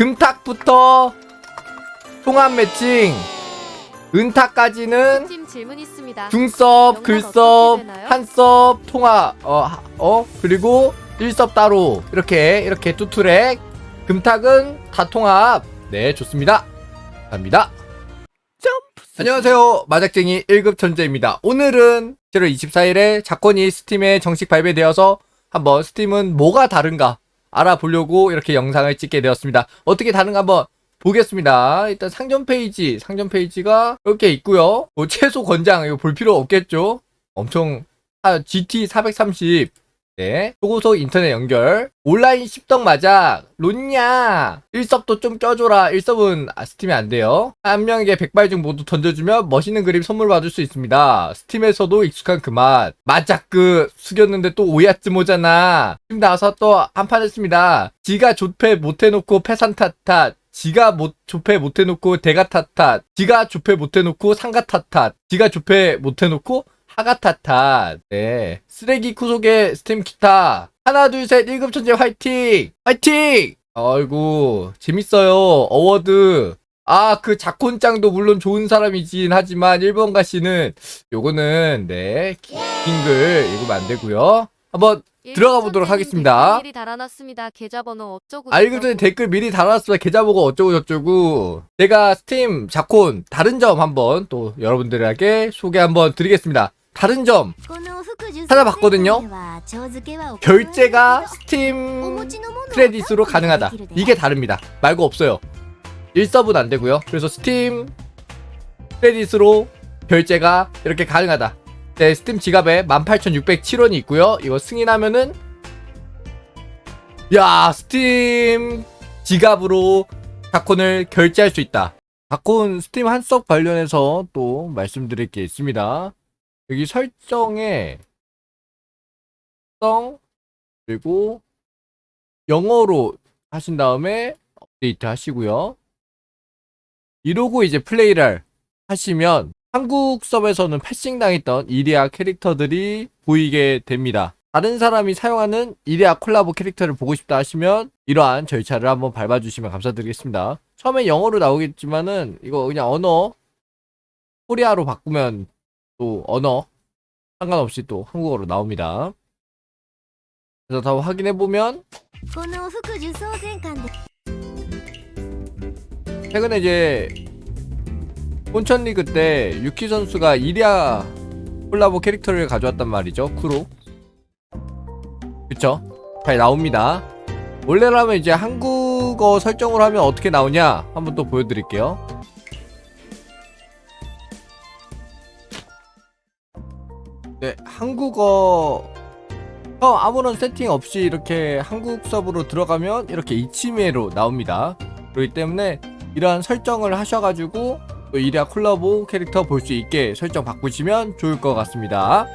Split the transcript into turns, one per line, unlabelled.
금탁부터 통합 매칭, 은탁까지는
팀 질문 있습니다.
중섭, 글섭? 한섭, 통화, 어, 하- 어, 그리고 일섭 따로 이렇게 이렇게 투트랙. 금탁은 다 통합. 네, 좋습니다. 갑니다. 점프. 안녕하세요, 마작쟁이 1급 천재입니다. 오늘은 7월 24일에 작권이 스팀에 정식 발매되어서 한번 스팀은 뭐가 다른가 알아보려고 이렇게 영상을 찍게 되었습니다. 어떻게 다른가 한번 보겠습니다. 일단 상점 페이지, 상점 페이지가 이렇게 있고요. 뭐 최소 권장 이거 볼 필요 없겠죠? 엄청 아, GT 430 네. 초고속 인터넷 연결. 온라인 10덕 마작. 론냐. 1섭도 좀 껴줘라. 1섭은 아, 스팀에 안 돼요. 한 명에게 100발 중 모두 던져주면 멋있는 그림 선물 받을 수 있습니다. 스팀에서도 익숙한 그 맛. 마작 그 숙였는데 또 오야쯤 오잖아. 지금 나와서 또 한판 했습니다. 지가 조패 못해놓고 패산타탓. 지가 못 조패 못해놓고 대가타탓. 지가 조패 못해놓고 상가타탓. 지가 조패 못해놓고 하가타탓. 네. 쓰레기 쿠속의 스팀 기타. 하나, 둘, 셋, 1급 천재 화이팅! 화이팅! 아이고, 재밌어요. 어워드. 아, 그 자콘짱도 물론 좋은 사람이긴 하지만 1번 가 씨는 요거는 네, 긴글 읽으면 안 되고요. 한번 들어가 보도록 하겠습니다.
미리 달아놨습니다. 계좌번호 어쩌고
아, 읽을 전에 댓글 미리 달아놨습니다. 계좌 보고 어쩌고 저쩌고. 제가 스팀 자콘 다른 점 한번 또 여러분들에게 소개 한번 드리겠습니다. 다른 점.
찾아봤거든요.
결제가 스팀 크레딧으로 가능하다. 이게 다릅니다. 말고 없어요. 1서브는 안 되고요. 그래서 스팀 크레딧으로 결제가 이렇게 가능하다. 네, 스팀 지갑에 18,607원이 있고요. 이거 승인하면은 야, 스팀 지갑으로 다콘을 결제할 수 있다. 다콘 스팀 한석 관련해서 또 말씀드릴 게 있습니다. 여기 설정에 설정 그리고 영어로 하신 다음에 업데이트 하시고요. 이러고 이제 플레이를 하시면 한국 서버에서는 패싱 당했던 이리아 캐릭터들이 보이게 됩니다. 다른 사람이 사용하는 이리아 콜라보 캐릭터를 보고 싶다 하시면 이러한 절차를 한번 밟아주시면 감사드리겠습니다. 처음에 영어로 나오겠지만은 이거 그냥 언어 코리아로 바꾸면 또 언어 상관없이 또 한국어로 나옵니다. 그래서 다 확인해 보면 최근에 이제 혼천 리그 때 유키 선수가 이리아 콜라보 캐릭터를 가져왔단 말이죠. 쿠로. 그쵸? 잘 나옵니다. 원래라면 이제 한국어 설정을 하면 어떻게 나오냐 한번 또 보여드릴게요. 네, 한국어 어, 아무런 세팅 없이 이렇게 한국 서버로 들어가면 이렇게 이치메로 나옵니다. 그렇기 때문에 이러한 설정을 하셔가지고 또 이리아 콜라보 캐릭터 볼 수 있게 설정 바꾸시면 좋을 것 같습니다.